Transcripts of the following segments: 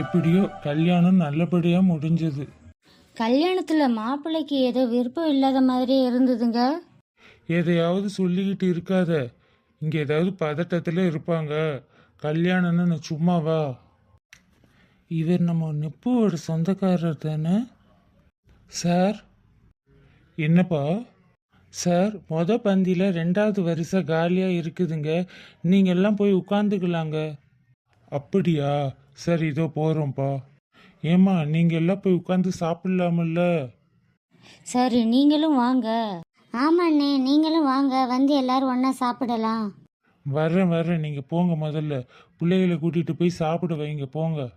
எப்படியோ கல்யாணம் நல்லபடியா முடிஞ்சது. கல்யாணத்தில் மாப்பிள்ளைக்கு ஏதோ விருப்பம் இல்லாத மாதிரியே இருந்ததுங்க. எதையாவது சொல்லிக்கிட்டு இருக்காத. இங்க ஏதாவது பதட்டத்துல இருப்பாங்க. கல்யாணம்னு நான் சும்மாவா? இவர் நம்ம நிப்புவோட சொந்தக்காரர் தானே? சார்? என்னப்பா? சார் மொத பந்தியில் ரெண்டாவது வரிசை காலியாக இருக்குதுங்க. நீங்கள் எல்லாம் போய் உட்காந்துக்கலாங்க அப்படியா? சரி இதோ போகிறோம்ப்பா ஏம்மா நீங்கள் எல்லாம் போய் உட்காந்து சாப்பிட்லாமில்ல? சரி நீங்களும் வாங்க. ஆமாண்ணே நீங்களும் வாங்க. வந்து எல்லாரும் ஒன்றா சாப்பிடலாம். வர்றேன் வர்றேன். நீங்கள் போங்க முதல்ல. பிள்ளைகளை கூட்டிகிட்டு போய் சாப்பிட வைங்க போங்க.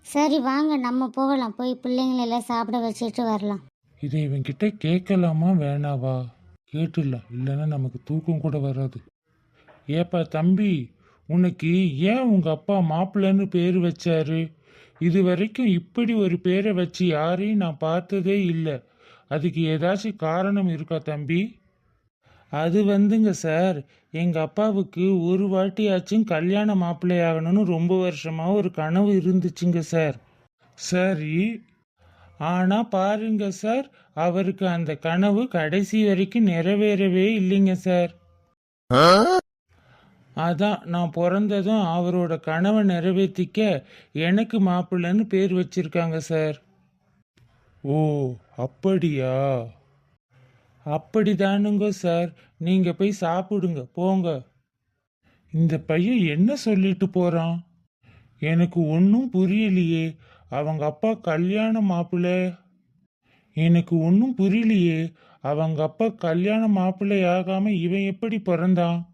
சரி வாங்க. நம்ம போகலாம். போய் பிள்ளைங்களை எல்லாம் சாப்பிட வச்சுட்டு வரலாம். இதை இவன்கிட்ட கேட்கலாமா வேணாவா? கேட்டுடலாம். இல்லைன்னா நமக்கு தூக்கம் கூட வராது. ஏப்பா தம்பி. உனக்கு ஏன் உங்கள் அப்பா மாப்பிள்ளைன்னு பேர் வச்சாரு? இது வரைக்கும் இப்படி ஒரு பேரை வச்சு யாரையும் நான் பார்த்ததே இல்லை. அதுக்கு ஏதாச்சும் காரணம் இருக்கா தம்பி? அது வந்துங்க சார். எங்கள் அப்பாவுக்கு ஒரு வாட்டியாச்சும் கல்யாண மாப்பிள்ளையாகணும்னு ரொம்ப வருஷமாக ஒரு கனவு இருந்துச்சுங்க சார். சரி. ஆனால் பாருங்க சார் அவருக்கு அந்த கனவு கடைசி வரைக்கும் நிறைவேறவே இல்லைங்க சார். அதான் நான் பிறந்ததும் அவரோட கனவை நிறைவேற்றிக்க எனக்கு மாப்பிள்ளைன்னு பேர் வச்சிருக்காங்க சார். ஓ அப்படியா? அப்படிதானுங்க சார். நீங்க போய் சாப்பிடுங்க போங்க. இந்த பையன் என்ன சொல்லிட்டு போறான்? எனக்கு ஒன்றும் புரியலையே. அவங்க அப்பா கல்யாண மாப்பிள்ளை. எனக்கு ஒன்றும் புரியலையே. அவங்க அப்பா கல்யாண மாப்பிள்ளை ஆகாம இவன் எப்படி பிறந்தான்?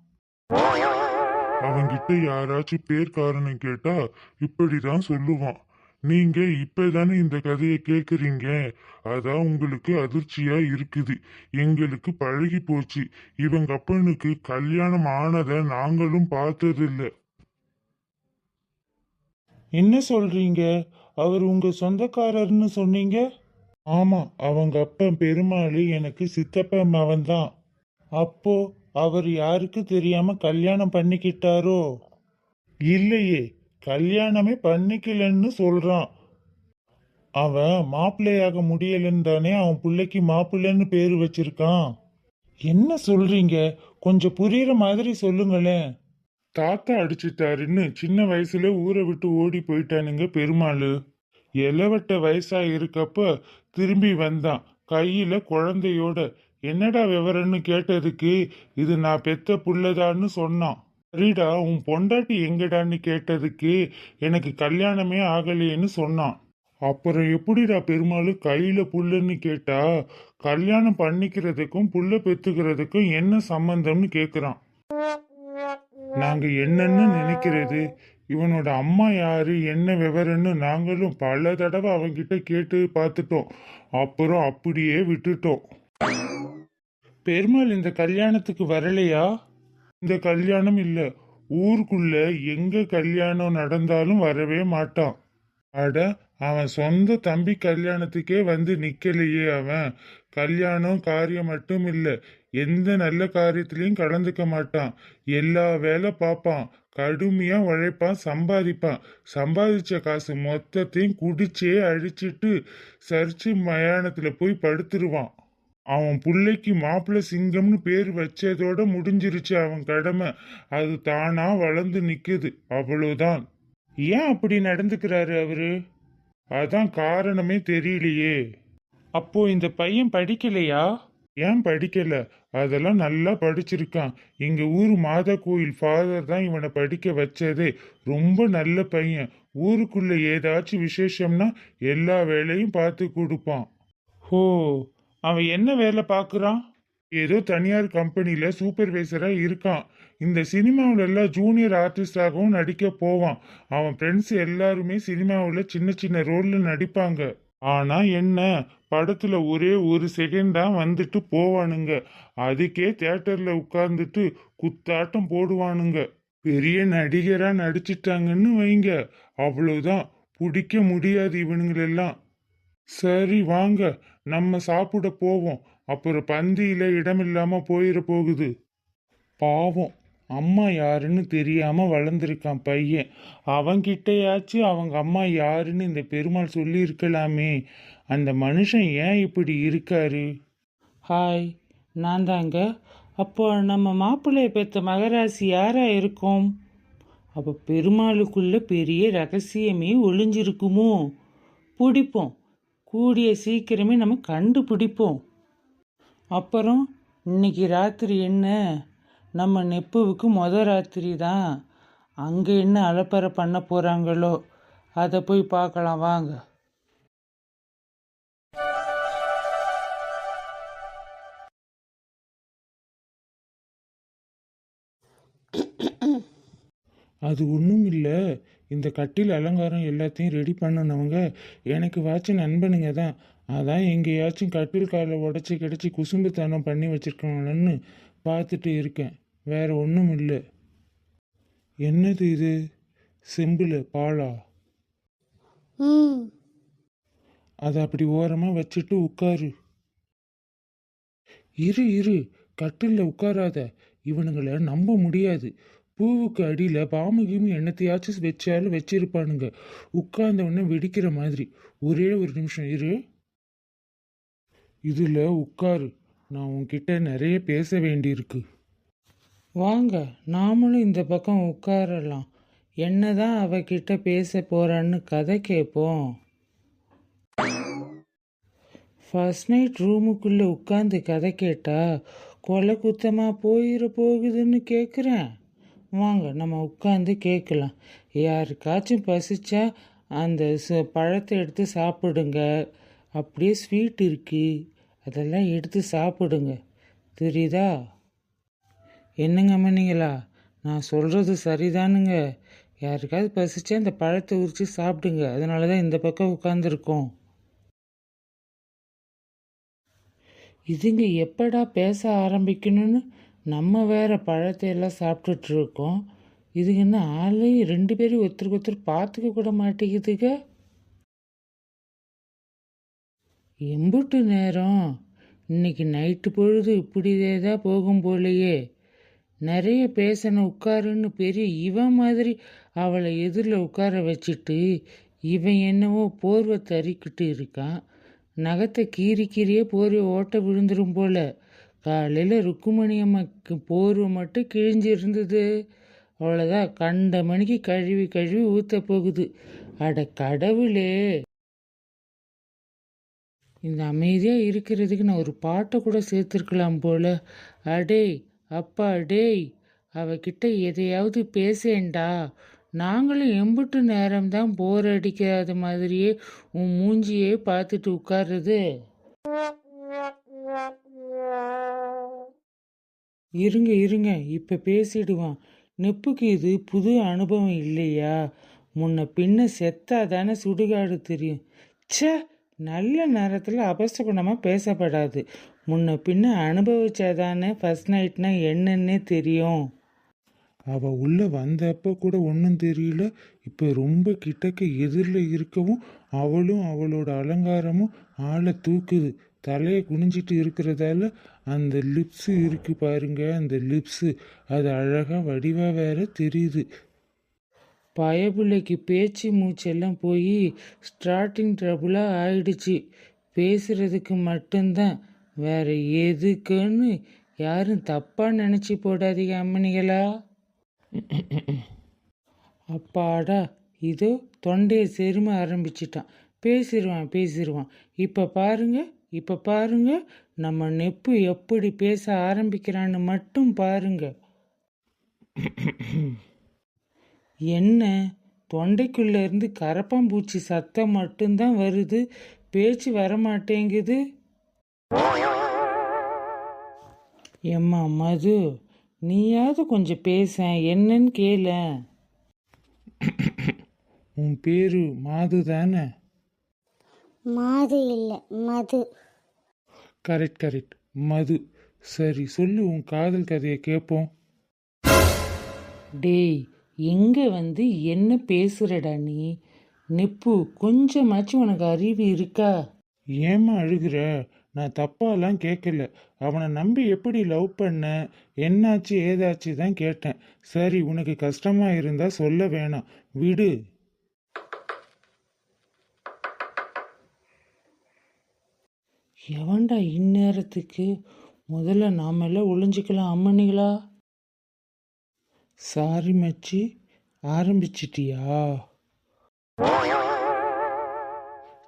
அவன்கிட்ட யாராச்சும் பேர் காரணம் கேட்டா இப்படிதான் சொல்லுவான். நீங்க இப்பதானே இந்த கதையை கேக்குறீங்க? அதான் உங்களுக்கு அதிர்ச்சியா இருக்குது. எங்களுக்கு பழகி போச்சு. இவங்க அப்பனுக்கு கல்யாணம் ஆனதை நாங்களும் பார்த்ததில்ல. என்ன சொல்றீங்க? அவர் உங்க சொந்தக்காரர்னு சொன்னீங்க? ஆமா அவங்க அப்பன் பெருமாள் எனக்கு சித்தப்ப மவன் தான் அப்போ அவர் யாருக்கு தெரியாம கல்யாணம் பண்ணிக்கிட்டாரோ? இல்லையே கல்யாணமே பண்ணிக்கலன்னு சொல்றான். அவன் மாப்பிள்ளையாக முடியலன்னு தானே அவன் பிள்ளைக்கு மாப்பிள்ளைன்னு பேர் வச்சிருக்கான். என்ன சொல்றீங்க? கொஞ்சம் புரியுற மாதிரி சொல்லுங்களேன். தாத்தா அடிச்சிட்டாருன்னு சின்ன வயசுல ஊரை விட்டு ஓடி போயிட்டானுங்க பெருமாள். இளவட்ட வயசா இருக்கப்ப திரும்பி வந்தான். கையில குழந்தையோட என்னடா விவரம்னு கேட்டதுக்கு இது நான் பெத்த புள்ளதான்னு சொன்னான். சரிடா உன் பொண்டாட்டி எங்கடான்னு கேட்டதுக்கு எனக்கு கல்யாணமே ஆகலையேன்னு சொன்னான். அப்புறம் எப்படிடா பெருமாள் கையில புல்லுன்னு கேட்டா கல்யாணம் பண்ணிக்கிறதுக்கும் புல்ல பெத்துக்கிறதுக்கும் என்ன சம்பந்தம்னு கேக்குறான். நாங்க என்னன்னு நினைக்கிறது? இவனோட அம்மா யாரு? என்ன விவரம்னு நாங்களும் பல தடவை அவங்கிட்ட கேட்டு பார்த்துட்டோம். அப்புறம் அப்படியே விட்டுட்டோம். பெருமாள் இந்த கல்யாணத்துக்கு வரலையா? இந்த கல்யாணம் இல்லை. ஊருக்குள்ள எங்க கல்யாணம் நடந்தாலும் வரவே மாட்டான். அட அவன் சொந்த தம்பி கல்யாணத்துக்கே வந்து நிக்கலையே அவன். கல்யாணம் காரியம் மட்டும் இல்லை. எந்த நல்ல காரியத்திலையும் கலந்துக்க மாட்டான். எல்லா வேலை பார்ப்பான். கடுமையா உழைப்பான் சம்பாதிப்பான். சம்பாதிச்ச காசு மொத்தத்தையும் குடிச்சே அழிச்சிட்டு சரிச்சு மயானத்துல போய் படுத்துருவான். அவன் பிள்ளைக்கு மாப்பிள்ளை சிங்கம்னு பேர் வச்சதோட முடிஞ்சிருச்சு அவன் கடமை. அது தானா வளர்ந்து நிக்குது. அவ்வளவுதான். ஏன் அப்படி நடந்துக்கிறாரு அவரு? அதான் காரணமே தெரியலையே. அப்போ இந்த பையன் படிக்கலையா? ஏன் படிக்கல? அதெல்லாம் நல்லா படிச்சிருக்கான். எங்க ஊர் மாதா கோயில் ஃபாதர் தான் இவனை படிக்க வச்சதே. ரொம்ப நல்ல பையன். ஊருக்குள்ள ஏதாச்சும் விசேஷம்னா எல்லா வேலையும் பார்த்து கொடுப்பான். ஹோ அவன் என்ன வேலை பார்க்குறான்? ஏதோ தனியார் கம்பெனியில் சூப்பர்வைசராக இருக்கான். இந்த சினிமாவில் எல்லாம் ஜூனியர் ஆர்டிஸ்டாகவும் நடிக்க போவான். அவன் ஃப்ரெண்ட்ஸ் எல்லாருமே சினிமாவில் சின்ன சின்ன ரோலில் நடிப்பாங்க. ஆனால் என்ன? படத்தில் ஒரே ஒரு செகண்ட் தான் வந்துட்டு போவானுங்க. அதுக்கே தேட்டரில் உட்கார்ந்துட்டு குத்தாட்டம் போடுவானுங்க. பெரிய நடிகராக நடிச்சிட்டாங்கன்னு வைங்க. அவ்வளோதான் பிடிக்க முடியாது இவனுங்களெல்லாம். சரி வாங்க. நம்ம சாப்பிட போவோம். அப்புறம் பந்தியில இடமில்லாம போயிட போகுது. பாவம். அம்மா யாருன்னு தெரியாம வளர்ந்துருக்கான் பையன். அவன்கிட்டயாச்சும் அவங்க அம்மா யாருன்னு இந்த பெருமாள் சொல்லியிருக்கலாமே. அந்த மனுஷன் ஏன் இப்படி இருக்காரு? ஹாய் நான் தாங்க. அப்போ நம்ம மாப்பிள்ளையை பெற்ற மகராசி யாரா இருக்கும்? அப்போ பெருமாளுக்குள்ள பெரிய ரகசியமே ஒளிஞ்சிருக்குமோ? பிடிப்போம். கூடிய சீக்கிரமே நம்ம கண்டுபிடிப்போம். அப்புறம் இன்னைக்கு ராத்திரி என்ன? நம்ம நெப்புவுக்கு மொத ராத்திரி தான். அங்கே என்ன அலப்பறை பண்ண போகிறாங்களோ அதை போய் பார்க்கலாம் வாங்க. அது ஒன்றும் இல்லை. இந்த கட்டில் அலங்காரம் எல்லாத்தையும் ரெடி பண்ணனவங்க எனக்கு வாச்ச நண்பனுங்க தான். அதான் எங்கேயாச்சும் கட்டில் காலை உடச்சி கிடச்சி குசும்புத்தனம் பண்ணி வச்சிருக்காங்களன்னு பார்த்துட்டு இருக்கேன். வேற ஒன்றும் இல்லை. என்னது இது? செம்பில் பாலா? அதை அப்படி ஓரமாக வச்சுட்டு உட்காரு. இரு இரு. கட்டில்ல உட்காராத. இவனுங்களை நம்ப முடியாது. பூவுக்கு அடியில் பாம்பு கீமு என்னத்தையாச்சும் வச்சாலும் வச்சிருப்பானுங்க. உட்கார்ந்த உடனே வெடிக்கிற மாதிரி. ஒரே ஒரு நிமிஷம் இரு. இதில் உட்காரு. நான் உன்கிட்ட நிறைய பேச வேண்டியிருக்கு. வாங்க நாமளும் இந்த பக்கம் உட்காரலாம். என்ன தான் அவகிட்ட பேச போகிறான்னு கதை கேட்போம் ஃபர்ஸ்ட் நைட் ரூமுக்குள்ளே உட்காந்து கதை கேட்டா கொலை குத்தமாக போயிட போகுதுன்னு கேட்குறேன் வாங்க நம்ம உட்காந்து கேட்கலாம். யாருக்காச்சும் பசிச்சா அந்த ச- பழத்தை எடுத்து சாப்பிடுங்க. அப்படியே ஸ்வீட் இருக்கு. அதெல்லாம் எடுத்து சாப்பிடுங்க. தெரியுதா? என்னங்க மணிங்களா நான் சொல்கிறது சரிதானுங்க. யாருக்காவது பசிச்சா அந்த பழத்தை உரித்து சாப்பிடுங்க. அதனால தான் இந்த பக்கம் உட்காந்துருக்கோம் இதுங்க எப்படா பேச ஆரம்பிக்கணும்னு நம்ம வேற பழத்தை எல்லாம் சாப்பிட்டுட்டு இருக்கோம் இதுங்க என்ன ஆளையும் ரெண்டு பேரும் ஒருத்தருக்கு ஒருத்தர் பார்த்துக்க கூட மாட்டேங்குதுங்க எம்புட்டு நேரம். இன்னைக்கு நைட்டு பொழுது இப்படிதே தான் போகும் போலையே. நிறைய பேசணும் உட்காருன்னு பெரிய இவன் மாதிரி அவளை எதிரில் உட்கார வச்சுட்டு இவன் என்னவோ போர்வை தறிக்கிட்டு இருக்கான். நகத்தை கீறி கீறியே போர்வை ஓட்ட விழுந்துரும் போல. காலையில் ருக்குமணி அம்மாக்கு போர்வை மட்டும் கிழிஞ்சு இருந்தது. அவ்வளோதான் கண்ட மணிக்கு கழுவி கழுவி ஊற்ற போகுது. அட கடவுளே. இந்த அமைதியாக இருக்கிறதுக்கு நான் ஒரு பாட்டை கூட சேர்த்துருக்கலாம் போல. அடேய் அப்பா டேய் அவகிட்ட எதையாவது பேசேன்டா. நாங்களும் எம்புட்டு நேரம்தான் போர் அடிக்காத மாதிரியே உன் மூஞ்சியே பார்த்துட்டு உட்கார்றது. இருங்க இருங்க. இப்போ பேசிடுவான். நெப்புக்கு இது புது அனுபவம் இல்லையா? முன்ன பின்ன செத்தா தானே சுடுகாடு தெரியும். ச்சே நல்ல நேரத்தில் அபசகுணமாக பேசப்படாது. முன்ன பின்ன அனுபவிச்சாதானே ஃபர்ஸ்ட் நைட்னா என்னன்னே தெரியும். அவ உள்ளே வந்தப்போ கூட ஒன்றும் தெரியல. இப்போ ரொம்ப கிட்டக்க எதிரில் இருக்கவும் அவளும் அவளோட அலங்காரமும் ஆளை தூக்குது. தலையை குனிஞ்சிட்டு இருக்கிறதால அந்த லிப்ஸு இருக்கு பாருங்க அந்த லிப்ஸு அது அழகாக வடிவாக வேற தெரியுது. பயபிள்ளைக்கு பேச்சு மூச்செல்லாம் போய் ஸ்டார்டிங் ட்ரபுளாக ஆயிடுச்சு. பேசுறதுக்கு மட்டும்தான். வேற எதுக்குன்னு யாரும் தப்பாக நினச்சி போடாதீங்க அம்மனிகளா அப்பாடா இதோ தொண்டையை செரும ஆரம்பிச்சிட்டான். பேசிடுவான் பேசிடுவான் இப்போ பாருங்கள் இப்போ பாருங்க நம்ம நெப்பு எப்படி பேச ஆரம்பிக்கிறான்னு மட்டும் பாருங்க. என்ன? தொண்டைக்குள்ள இருந்து கரப்பாம்பூச்சி சத்தம் மட்டும்தான் வருது. பேச்சு வர மாட்டேங்குது எம்மா மது நீயாவது கொஞ்சம் பேச. என்னன்னு கேள. உன் பேரு மாது தானே மாது இல்லை மது. கரெக்ட் கரெக்ட் மது. சரி சொல்லு உன் காதல் கதையை கேட்போம் டேய் எங்க வந்து என்ன பேசுறடா நீ? நெப்பு கொஞ்சமாச்சும் உனக்கு அறிவு இருக்கா? ஏம்மா அழுகுற? நான் தப்பாலாம் கேட்கல அவனை நம்பி எப்படி லவ் பண்ண? என்னாச்சு ஏதாச்சு தான் கேட்டேன். சரி உனக்கு கஷ்டமா இருந்தா சொல்ல வேணாம். விடு. எவன்டா இந்நேரத்துக்கு? முதல்ல நாமெல்லாம் ஒளிஞ்சிக்கலாம் அம்மனிகளா சாரி மச்சி ஆரம்பிச்சிட்டியா?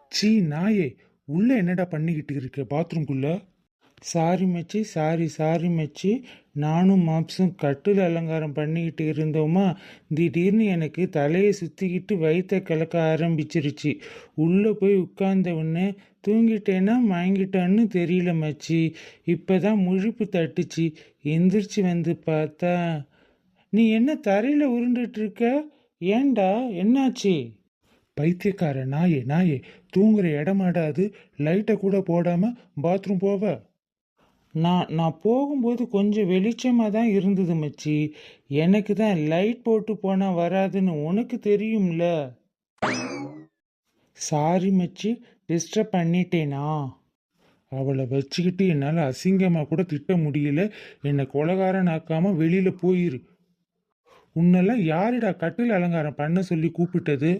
சீ நாயே உள்ள என்னடா பண்ணிக்கிட்டு இருக்க? பாத்ரூம்குள்ள? சாரி மச்சி சாரி சாரி மச்சி. நானும் மாப்ஸும் கட்டில் அலங்காரம் பண்ணிக்கிட்டு இருந்தோமா? திடீர்னு எனக்கு தலையை சுற்றிக்கிட்டு வயிற்ற கலக்க ஆரம்பிச்சிருச்சு. உள்ளே போய் உட்கார்ந்த உடனே தூங்கிட்டேன்னா மயங்கிட்டான்னு தெரியல மச்சி. இப்போதான் முழிப்பு தட்டுச்சு. எந்திரிச்சு வந்து பார்த்தா நீ என்ன தரையில் உருண்டுட்டு இருக்க என்னாச்சு? பைத்தியக்கார நாயே நாயே. தூங்குற இடமாடாது. லைட்டை கூட போடாமல் பாத்ரூம் போவ. நான் நான் போகும்போது கொஞ்சம் வெளிச்சமாக தான் இருந்தது மச்சி. எனக்கு தான் லைட் போட்டு போனால் வராதுன்னு உனக்கு தெரியும்ல? சாரி மச்சி டிஸ்டர்ப் பண்ணிட்டேனா? அவளை வச்சுக்கிட்டு என்னால் அசிங்கமாக கூட திட்ட முடியல. என்னை கொலகாரன் ஆக்காமல் வெளியில் போயிரு. உன்னெல்லாம் யாருடா கட்டில் அலங்காரம் பண்ண சொல்லி கூப்பிட்டது?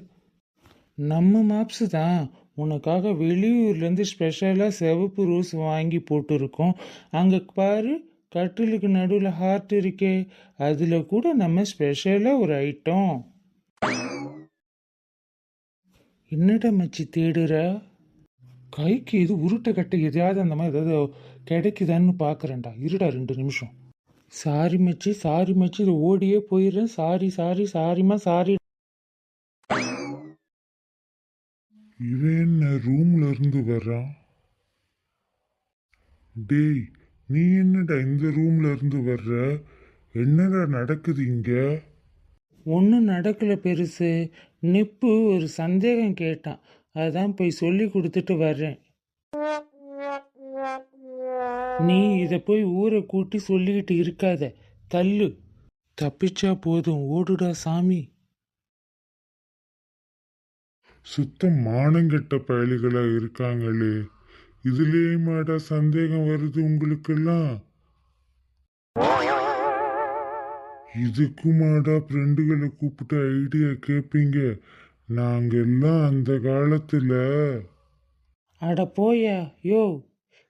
நம்ம மாப்ஸு தான். உனக்காக வெளியூர்லேருந்து ஸ்பெஷலாக சிவப்பு ரோஸ் வாங்கி போட்டிருக்கோம். அங்கே பாரு கட்டிலுக்கு நடுவில் ஹார்ட் இருக்கே. அதில் கூட நம்ம ஸ்பெஷலாக ஒரு ஐட்டம் என்னடா மச்சி தேடுற? கைக்கு எது உருட்டை கட்டை எதையாவது அந்த மாதிரி ஏதாவது கிடைக்குதான்னு பார்க்குறேன்டா இருடா ரெண்டு நிமிஷம். சாரி மச்சி சாரி மச்சி இதை ஓடியே போயிடுறேன். சாரி சாரி சாரிம்மா சாரி இவன் என்ன ரூம்ல இருந்து வர்றான் டேய் நீ என்னடா இந்த ரூம்ல இருந்து வர்ற? என்னடா நடக்குது இங்க? ஒன்றும் நடக்கல பெருசு. நிப்பு ஒரு சந்தேகம் கேட்டான். அதான் போய் சொல்லி கொடுத்துட்டு வர்றேன். நீ இதை போய் ஊரை கூட்டி சொல்லிக்கிட்டு இருக்காத. தள்ளு. தப்பிச்சா போதும். ஓடுடா சாமி. சுத்தம் மானங்கெட்ட பயலுகளாக இருக்காங்களே. இதுலேயுமாடா சந்தேகம் வருது உங்களுக்கெல்லாம்? இதுக்குமாடா ஃப்ரெண்டுகளை கூப்பிட்டு ஐடியா கேட்பீங்க நாங்கெல்லாம் அந்த காலத்தில். அட போயா யோ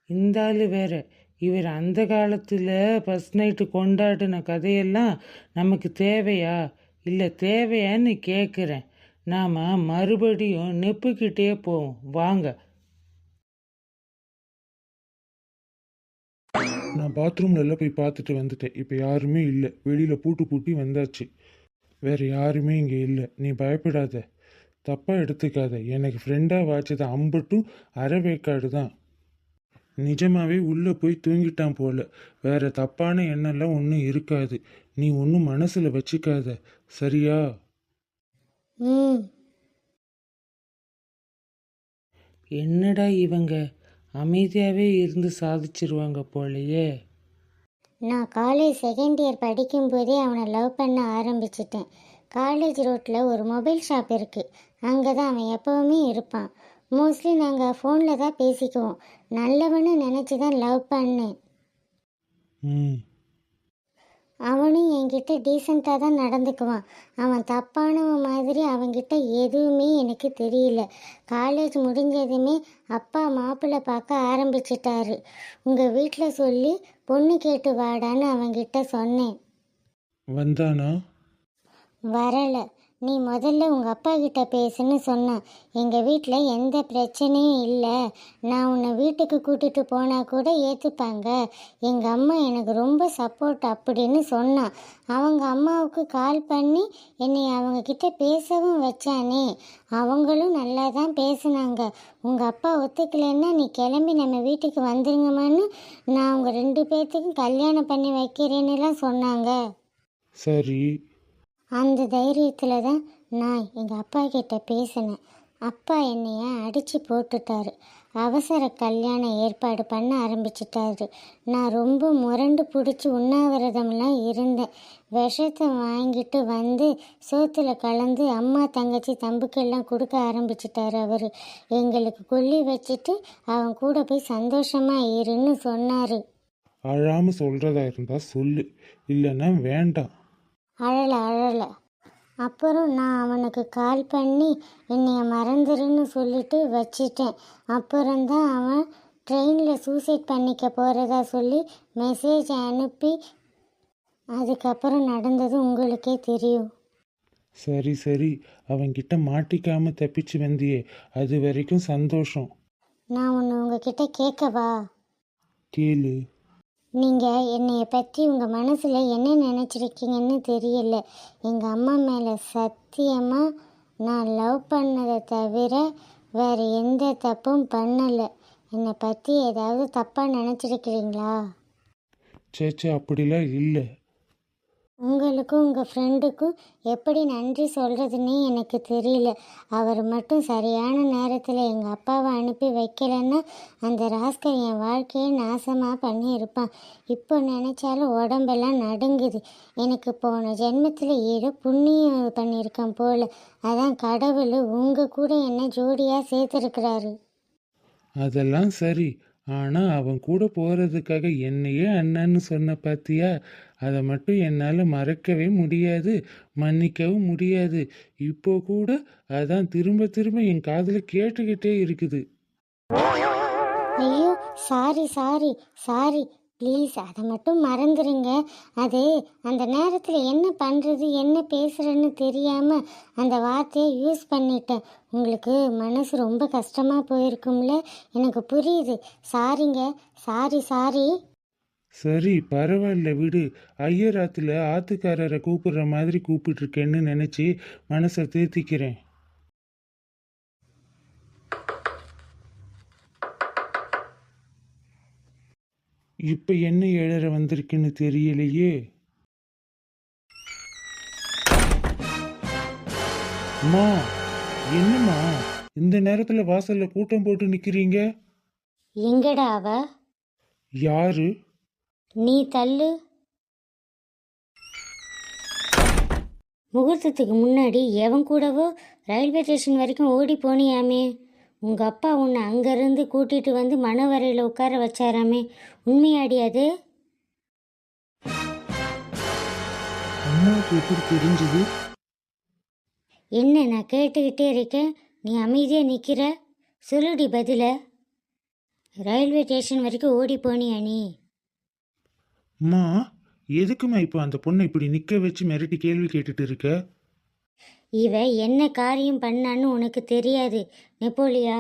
இந்த ஆள் வேற. இவர் அந்த காலத்தில் ஃபஸ்ட் நைட்டு கொண்டாடின கதையெல்லாம் நமக்கு தேவையா? இல்லை தேவையான்னு கேட்குறேன் நாம் மறுபடியும் நெப்புக்கிட்டே போவோம். வாங்க. நான் பாத்ரூம்ல எல்லாம் போய் பார்த்துட்டு வந்துட்டேன். இப்போ யாருமே இல்லை. வெளியில் பூட்டு பூட்டி வந்தாச்சு. வேறு யாருமே இங்கே இல்லை. நீ பயப்படாத. தப்பாக எடுத்துக்காத. எனக்கு ஃப்ரெண்டாக வாச்சது அம்பட்டும் அறவேக்காடு தான். நிஜமாவே உள்ளே போய் தூங்கிட்டான் போல. வேற தப்பான எண்ணம்லாம் ஒன்றும் இருக்காது. நீ ஒன்றும் மனசில் வச்சுக்காத. சரியா? ம். என்னடா இவங்க? அமைதியாகவே இருந்து சாதிச்சிருவாங்க போலயே. நான் காலேஜ் செகண்ட் இயர் படிக்கும்போதே அவனை லவ் பண்ண ஆரம்பிச்சிட்டேன். காலேஜ் ரோட்டில் ஒரு மொபைல் ஷாப் இருக்குது அங்கே தான் அவன் எப்போவுமே இருப்பான். மோஸ்ட்லி நாங்கள் ஃபோனில் தான் பேசிக்குவோம். நல்லவன்னு நினச்சி தான் லவ் பண்ணேன். ம். அவனும் என்கிட்ட டீசெண்டாக தான் நடந்துக்குவான். அவன் தப்பானவன் மாதிரி அவன்கிட்ட எதுவுமே எனக்கு தெரியல. காலேஜ் முடிஞ்சதுமே அப்பா மாப்பிள்ளை பார்க்க ஆரம்பிச்சிட்டாரு. உங்கள் வீட்டில் சொல்லி பொண்ணு கேட்டு வாடான்னு அவன்கிட்ட சொன்னேன். வந்தானா? வரலை. நீ முதல்ல உங்கள் அப்பா கிட்ட பேசுன்னு சொன்னான் எங்கள் வீட்டில் எந்த பிரச்சனையும் இல்லை. நான் உன்னை வீட்டுக்கு கூட்டிகிட்டு போனால் கூட ஏற்றுப்பாங்க எங்கள் அம்மா எனக்கு ரொம்ப சப்போர்ட் அப்படின்னு சொன்னான் அவங்க அம்மாவுக்கு கால் பண்ணி என்னை அவங்கக்கிட்ட பேசவும் வச்சானே. அவங்களும் நல்லா தான் பேசுனாங்க. உங்கள் அப்பா ஒத்துக்கலைன்னா நீ கிளம்பி நம்ம வீட்டுக்கு வந்துருங்கம்மான்னு நான் உங்கள் ரெண்டு பேர்த்துக்கும் கல்யாணம் பண்ணி வைக்கிறேன்னுலாம் சொன்னாங்க. சரி. அந்த தைரியத்தில் தான் நான் எங்கள் அப்பா கிட்ட பேசினேன். அப்பா என்னைய அடித்து போட்டுட்டாரு. அவசர கல்யாணம் ஏற்பாடு பண்ண ஆரம்பிச்சிட்டாரு. நான் ரொம்ப முரண்டு பிடிச்சி உண்ணாவிரதம்லாம் இருந்தேன். விஷத்தை வாங்கிட்டு வந்து சோத்துல கலந்து அம்மா தங்கச்சி தம்புக்கெல்லாம் கொடுக்க ஆரம்பிச்சிட்டாரு அவர். எங்களுக்கு கொல்லி வச்சுட்டு அவன் கூட போய் சந்தோஷமா இருன்னு சொன்னார். அழாமல் சொல்கிறதா இருந்தால் சொல்லு. இல்லைன்னா வேண்டாம். அழலை அழலை. அப்புறம் நான் அவனுக்கு கால் பண்ணி என்னைய மறந்துருன்னு சொல்லிட்டு வச்சிட்டேன். அப்புறம்தான் அவன் ட்ரெயினில் சூசைட் பண்ணிக்க போகிறதா சொல்லி மெசேஜ் அனுப்பி அதுக்கப்புறம் நடந்தது உங்களுக்கே தெரியும். சரி சரி. அவன்கிட்ட மாட்டிக்காம தப்பிச்சு வந்தியே. அது வரைக்கும் சந்தோஷம். நான் ஒன்று உங்ககிட்ட கேட்கவா? கேளு. நீங்கள் என்னைய பற்றி உங்கள் மனசில் என்ன நினச்சிருக்கீங்கன்னு தெரியல. எங்கள் அம்மா மேலே சத்தியமாக நான் லவ் பண்ணதை தவிர வேறு எந்த தப்பும் பண்ணலை. என்னை பற்றி ஏதாவது தப்பாக நினச்சிருக்கிறீங்களா? சேச்சே அப்படிலாம் இல்லை. உங்களுக்கும் உங்கள் ஃப்ரெண்டுக்கும் எப்படி நன்றி சொல்கிறதுன்னே எனக்கு தெரியல. அவர் மட்டும் சரியான நேரத்தில் எங்கள் அப்பாவை அனுப்பி வைக்கலைன்னா அந்த ராஸ்கர் என் வாழ்க்கையை நாசமாக பண்ணியிருப்பான். இப்போ நினச்சாலும் உடம்பெல்லாம் நடுங்குது. எனக்கு போன ஜென்மத்தில் ஏதோ புண்ணியம் பண்ணியிருக்கேன் போல். அதான் கடவுள் உங்கள் கூட என்ன ஜோடியாக சேர்த்துருக்கிறாரு. அதெல்லாம் சரி. ஆனா அவன் கூட போறதுக்காக என்னையே அண்ணன்னு சொன்ன பாத்தியா? அதை மட்டும் என்னால் மறக்கவே முடியாது மன்னிக்கவும் முடியாது. இப்போ கூட அதான் திரும்ப திரும்ப என் காதில் கேட்டுக்கிட்டே இருக்குது. ஐயோ சாரி சாரி சாரி ப்ளீஸ் அதை மட்டும் மறந்துடுங்க அது அந்த நேரத்தில் என்ன பண்ணுறது என்ன பேசுகிறேன்னு தெரியாமல் அந்த வார்த்தையை யூஸ் பண்ணிட்டேன். உங்களுக்கு மனசு ரொம்ப கஷ்டமாக போயிருக்கும்ல? எனக்கு புரியுது. சாரிங்க. Sorry sorry. சரி பரவாயில்ல விடு. ஐயர் ஆத்துல ஆத்துக்காரரை கூப்பிடுற மாதிரி கூப்பிட்டுருக்கேன்னு நினச்சி மனசை தேத்திக்கிறேன். இப்போ என்ன எழுற வந்திருக்குன்னு தெரியலையே. அம்மா என்னம்மா? இந்த நேரத்தில் வாசல்ல கூட்டம் போட்டு நிற்கிறீங்க எங்கடா அவ? யாரு? நீ தள்ளு. முகூர்த்தத்துக்கு முன்னாடி எவன் கூடவோ ரயில்வே ஸ்டேஷன் வரைக்கும் ஓடி போனியாமே. உங்கள் அப்பா உன்னை அங்கேருந்து கூட்டிகிட்டு வந்து மணவரையில் உட்கார வச்சாராமே. உண்மையாடி அது? எப்படி தெரிஞ்சது? என்ன நான் கேட்டுக்கிட்டே இருக்கேன். நீ அமைதியாக நிற்கிற சொல்லுடி பதில. ரயில்வே ஸ்டேஷன் வரைக்கும் ஓடி போனியா நீ? அம்மா எதுக்குமா இப்போ அந்த பொண்ணை இப்படி நிற்க வச்சு மிரட்டி கேள்வி கேட்டுட்டு இருக்க? இவ என்ன காரியம் பண்ணான்னு உனக்கு தெரியாது நெப்போலியா?